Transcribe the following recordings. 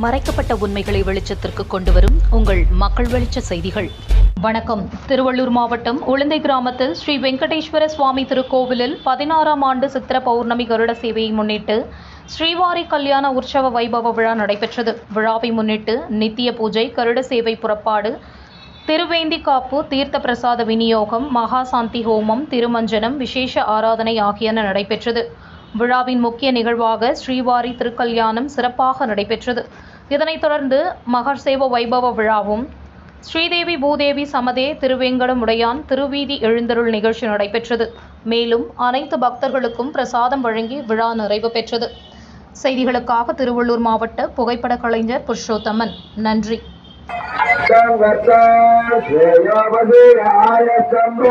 மறைக்கப்பட்ட உண்மைகளை வெளிச்சத்திற்கு கொண்டு வரும் உங்கள் மக்கள் வெளிச்ச செய்திகள். வணக்கம். திருவள்ளூர் மாவட்டம் உளுந்தை கிராமத்தில் ஸ்ரீ வெங்கடேஸ்வர சுவாமி திருக்கோவிலில் பதினாறாம் ஆண்டு சித்திர பௌர்ணமி கருட சேவையை முன்னிட்டு ஸ்ரீவாரி கல்யாண உற்சவ வைபவ விழா நடைபெற்றது. விழாவை முன்னிட்டு நித்திய பூஜை கருட சேவை புறப்பாடு திருவேந்தி காப்பு தீர்த்த பிரசாத விநியோகம் மகாசாந்தி ஹோமம் திருமஞ்சனம் விசேஷ ஆராதனை ஆகியன நடைபெற்றது. விழாவின் முக்கிய நிகழ்வாக ஸ்ரீவாரி திருக்கல்யாணம் சிறப்பாக நடைபெற்றது. இதனைத் தொடர்ந்து மகர்சேவ வைபவ விழாவும் ஸ்ரீதேவி பூதேவி சமதே திருவேங்கடமுடையான் திருவீதி எழுந்தருள் நிகழ்ச்சி நடைபெற்றது. மேலும் அனைத்து பக்தர்களுக்கும் பிரசாதம் வழங்கி விழா நிறைவு பெற்றது. செய்திகளுக்காக திருவள்ளூர் மாவட்ட புகைப்பட கலைஞர் புருஷோத்தமன். நன்றி. சம்போ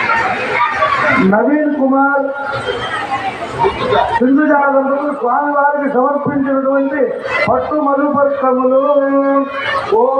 నవీన్ కుమార్ సింధుజాగరుడు స్వామివారికి సమర్పించినటువంటి పట్టు మధుపత్రములు ఓం